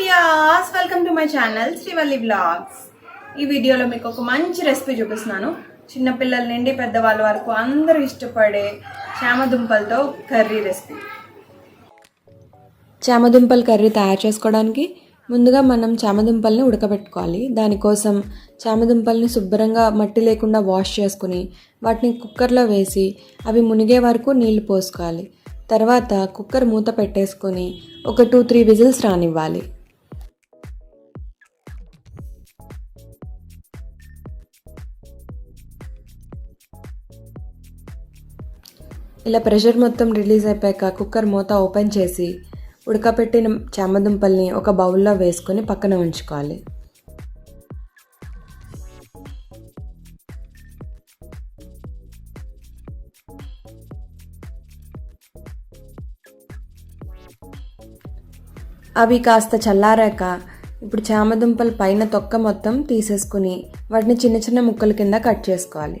Dias welcome to my channel Srivalli blogs ఈ వీడియోలో మీకు ఒక మంచి రెసిపీ చూపిస్తున్నాను. చిన్నపిల్లల నుండి పెద్దవాళ్ళ వరకు అందరూ ఇష్టపడే చామదుంపలతో కర్రీ రెసిపీ చామదుంపల కర్రీ తయారు చేసుకోవడానికి ముందుగా మనం చామదుంపల్ని ఉడకబెట్టుకోవాలి. దానికోసం చామదుంపల్ని శుభ్రంగా మట్టి లేకుండా వాష్ చేసుకుని వాటిని కుక్కర్లో వేసి అవి మునిగే వరకు నీళ్ళు పోసుకోవాలి. తర్వాత కుక్కర్ మూత పెట్టేసుకొని ఒక టూ త్రీ విజిల్స్ రానివ్వాలి. ఇలా ప్రెషర్ మొత్తం రిలీజ్ అయిపోయాక కుక్కర్ మూత ఓపెన్ చేసి ఉడకపెట్టిన చామదుంపల్ని ఒక బౌల్లో వేసుకొని పక్కన ఉంచుకోవాలి. అవి కాస్త చల్లారాక ఇప్పుడు చామదుంపల పైన తొక్క మొత్తం తీసేసుకుని వాటిని చిన్న చిన్న ముక్కల కింద కట్ చేసుకోవాలి.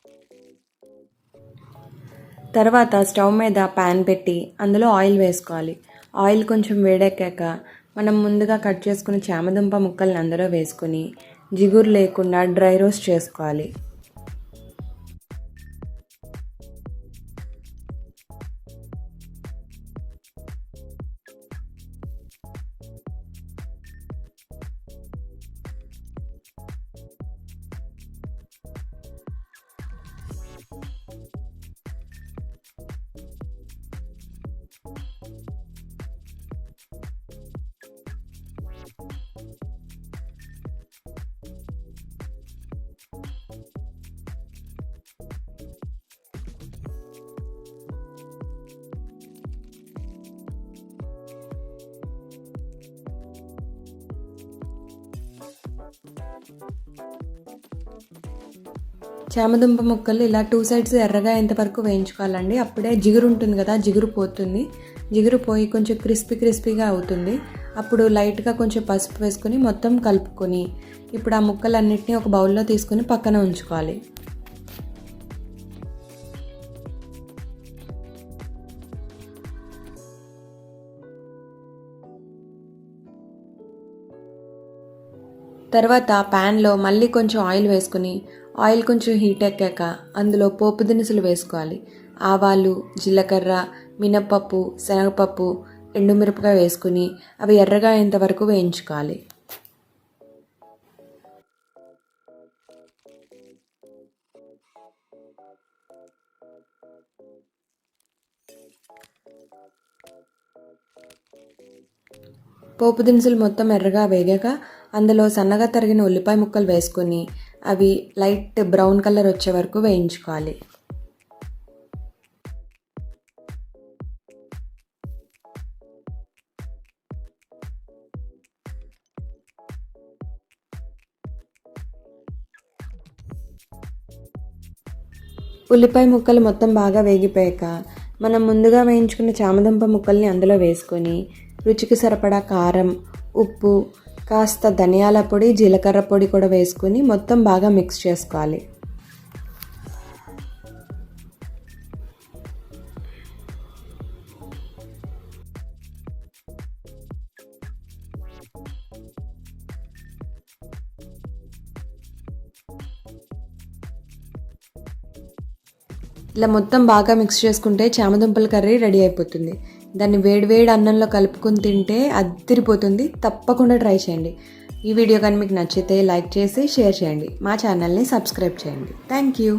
తర్వాత స్టవ్ మీద ప్యాన్ పెట్టి అందులో ఆయిల్ వేసుకోవాలి. ఆయిల్ కొంచెం వేడెక్కాక మనం ముందుగా కట్ చేసుకున్న చామదుంప ముక్కల్ని అందులో వేసుకొని జిగురు లేకుండా డ్రై రోస్ట్ చేసుకోవాలి. చామదుంప ముక్కలు ఇలా టూ సైడ్స్ ఎర్రగా ఎంతవరకు వేయించుకోవాలండి. అప్పుడే జిగురు ఉంటుంది కదా జిగురు పోతుంది. జిగురు పోయి కొంచెం క్రిస్పీ క్రిస్పీగా అవుతుంది. అప్పుడు లైట్గా కొంచెం పసుపు వేసుకొని మొత్తం కలుపుకొని ఇప్పుడు ఆ ముక్కలన్నిటిని ఒక బౌల్లో తీసుకొని పక్కన ఉంచుకోవాలి. తర్వాత ప్యాన్లో మళ్ళీ కొంచెం ఆయిల్ వేసుకుని ఆయిల్ కొంచెం హీట్ ఎక్కాక అందులో పోపు దినుసులు వేసుకోవాలి. ఆవాలు జీలకర్ర మినప్పప్పు శనగపప్పు ఎండుమిరపకాయ వేసుకుని అవి ఎర్రగా అయ్యేంత వరకు వేయించుకోవాలి. పోపు దినుసులు మొత్తం ఎర్రగా వేగాక అందులో సన్నగా తరిగిన ఉల్లిపాయ ముక్కలు వేసుకొని అవి లైట్ బ్రౌన్ కలర్ వచ్చే వరకు వేయించుకోవాలి. ఉల్లిపాయ ముక్కలు మొత్తం బాగా వేగిపోయాక మనం ముందుగా వేయించుకున్న చామదుంప ముక్కల్ని అందులో వేసుకొని రుచికి సరిపడా కారం ఉప్పు కాస్త ధనియాల పొడి జీలకర్ర పొడి కూడా వేసుకొని మొత్తం బాగా మిక్స్ చేసుకోవాలి. ఇలా మొత్తం బాగా మిక్స్ చేసుకుంటే చామదుంపల కర్రీ రెడీ అయిపోతుంది. దాన్ని వేడివేడి అన్నంలో కలుపుకొని తింటే అద్దరిపోతుంది తప్పకుండా ట్రై చేయండి. ఈ వీడియో కానీ మీకు నచ్చితే లైక్ చేసి షేర్ చేయండి. మా ఛానల్ని సబ్స్క్రైబ్ చేయండి. Thank you